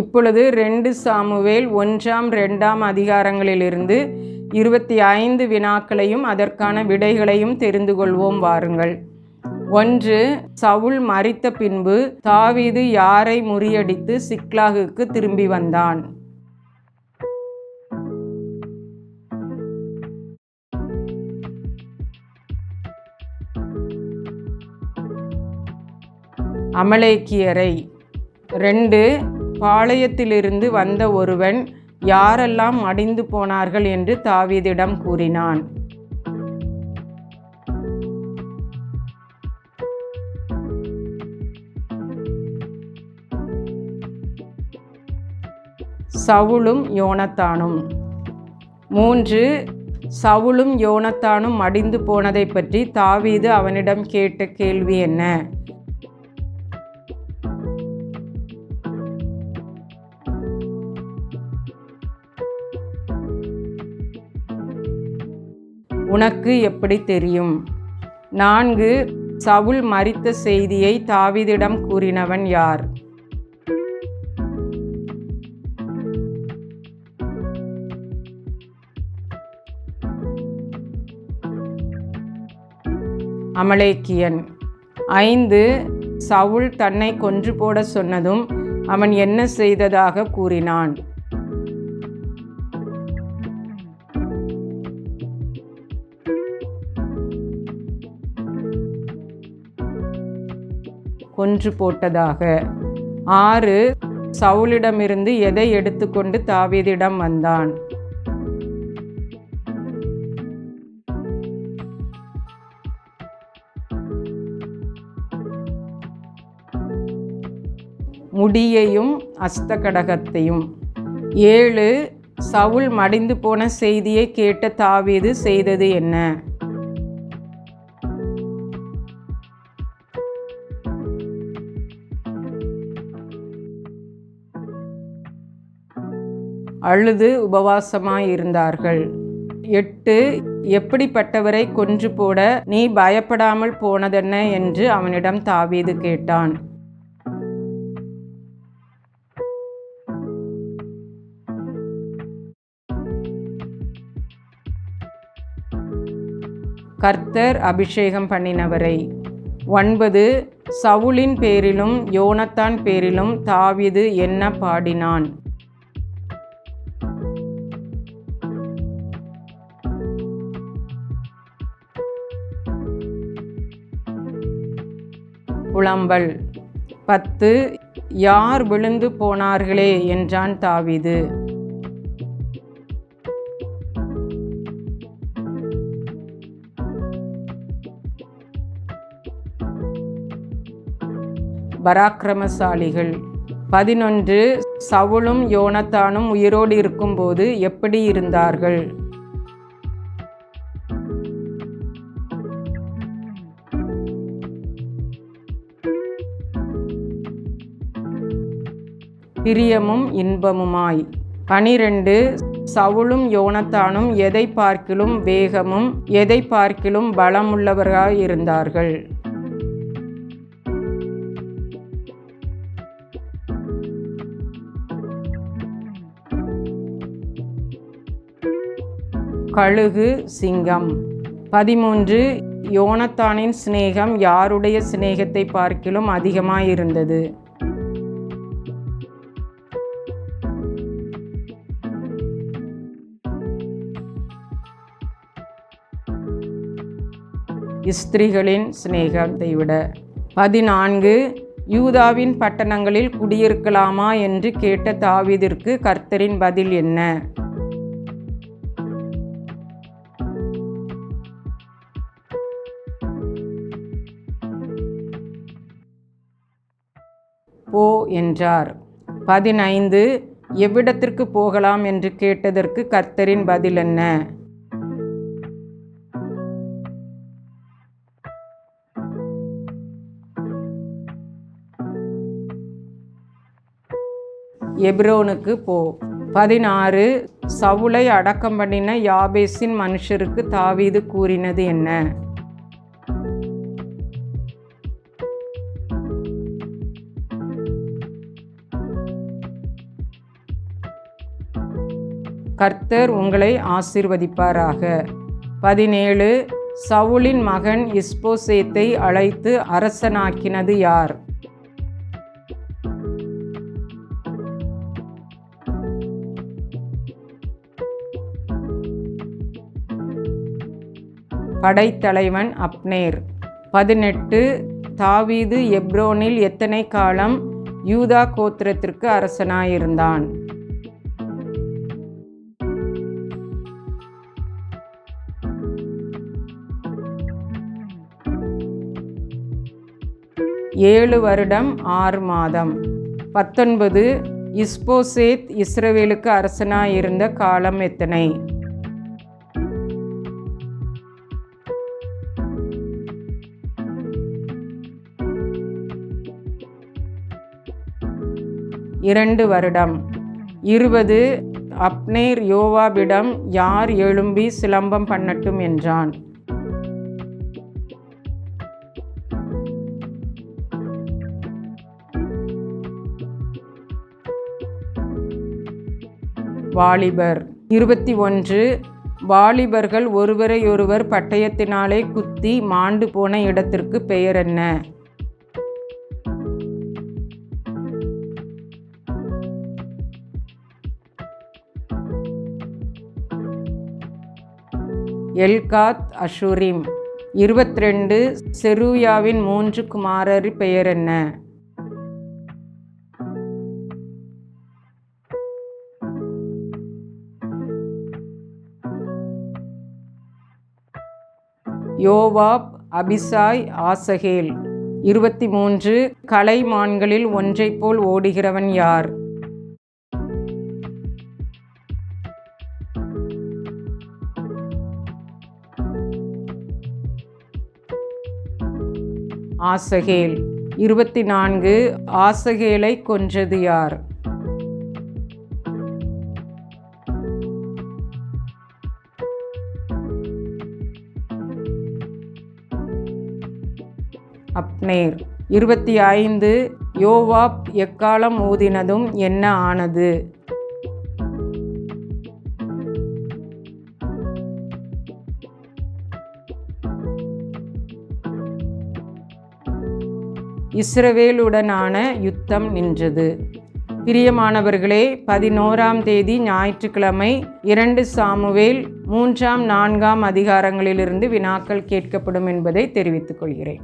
இப்பொழுது ரெண்டு சாமுவேல் ஒன்றாம் ரெண்டாம் அதிகாரங்களிலிருந்து இருபத்தி ஐந்து வினாக்களையும் அதற்கான விடைகளையும் தெரிந்து கொள்வோம் வாருங்கள். ஒன்று சவுல் மறித்த பின்பு தாவீது யாரை முறியடித்து சிக்லாகுக்கு திரும்பி வந்தான்? அமலேக்கியரை. ரெண்டு பாளையத்திலிருந்து வந்த ஒருவன் யாரெல்லாம் மடிந்து போனார்கள் என்று தாவீதிடம் கூறினான். சவுலும் யோனத்தானும். மூன்று சவுலும் யோனத்தானும் மடிந்து போனதை பற்றி தாவீது அவனிடம் கேட்ட கேள்வி என்ன? உனக்கு எப்படி தெரியும்? நான்கு சவுல் மறித்த செய்தியை தாவிதிடம் கூறினவன் யார்? அமலேக்கியன். ஐந்து சவுல் தன்னை கொன்று போட சொன்னதும் அவன் என்ன செய்ததாக கூறினான்? கொன்று போட்டதாக. ஆறு சவுலிடமிருந்து எதை எடுத்துக்கொண்டு தாவீதிடம் வந்தான்? முடியையும் அஸ்தகடகத்தையும். ஏழு சவுல் மடிந்து போன செய்தியை கேட்ட தாவீது செய்தது என்ன? அழுது உபவாசமாயிருந்தார்கள். எட்டு எப்படிப்பட்டவரை கொன்று போட நீ பயப்படாமல் போனதென்ன? என்று அவனிடம் தாவீது கேட்டான். கர்த்தர் அபிஷேகம் பண்ணினவரை. ஒன்பது சவுலின் பேரிலும் யோனத்தான் பேரிலும் தாவீது என்ன பாடினான்? புலம்பல். பத்து யார் விழுந்து போனார்களே? என்றான் தாவிது. பராக்கிரமசாலிகள். பதினொன்று சவுளும் யோனத்தானும் உயிரோடு இருக்கும்போது எப்படி இருந்தார்கள்? பிரியமும் இன்பமுமாய். பனிரெண்டு சவுளும் யோனத்தானும் எதை பார்க்கிலும் வேகமும் எதை பார்க்கிலும் பலமுள்ளவர்களாய் இருந்தார்கள். கழுகு சிங்கம். பதிமூன்று யோனத்தானின் சிநேகம் யாருடைய சிநேகத்தை பார்க்கிலும் அதிகமாயிருந்தது? ஸ்திரீகளின் சிநேகத்தை விட. பதினான்கு யூதாவின் பட்டணங்களில் குடியிருக்கலாமா என்று கேட்ட தாவிதிற்கு கர்த்தரின் பதில் என்ன? போ என்றார். பதினைந்து எவ்விடத்திற்கு போகலாம் என்று கேட்டதற்கு கர்த்தரின் பதில் என்ன? எப்ரோனுக்கு போ. பதினாறு சவுளை அடக்கம் பண்ணின யாபேஸின் மனுஷருக்கு தாவீது கூறினது என்ன? கர்த்தர் உங்களை ஆசிர்வதிப்பாராக. பதினேழு சவுலின் மகன் இஸ்போசேத்தை அழைத்து அரசனாக்கினது யார்? படைத்தலைவன் அப்னேர். பதினெட்டு தாவீது எப்ரோனில் எத்தனை காலம் யூதா கோத்திரத்திற்கு அரசனாயிருந்தான்? ஏழு வருடம் ஆறு மாதம். பத்தொன்பது இஸ்போசேத் இஸ்ரவேலுக்கு அரசனாயிருந்த காலம் எத்தனை? இரண்டு வருடம். இருபது அப்னேர் யோவாபிடம் யார் எழும்பி சிலம்பம் பண்ணட்டும் என்றான். வாலிபர். இருபத்தி ஒன்று வாலிபர்கள் ஒருவரையொருவர் பட்டயத்தினாலே குத்தி மாண்டு போன இடத்திற்கு பெயர் என்ன? எல்காத் அஷூரிம். இருபத்திரெண்டு செருயாவின் மூன்று குமாரர் பெயர் என்ன? யோவாப் அபிசாய் ஆசகேல். இருபத்தி மூன்று கலைமான்களில் ஒன்றைப் போல் ஓடுகிறவன் யார்? ஆசகேல். இருபத்தி நான்கு ஆசகேலை கொன்றது யார்? அப்னேர். இருபத்தி ஐந்து யோவாப் எக்காலம் ஊதினதும் என்ன ஆனது? இஸ்ரவேலுடனான யுத்தம் நின்றது. பிரியமானவர்களே பதினோராம் தேதி ஞாயிற்றுக்கிழமை இரண்டு சாமுவேல் மூன்றாம் நான்காம் அதிகாரங்களிலிருந்து வினாக்கள் கேட்கப்படும் என்பதை தெரிவித்துக் கொள்கிறேன்.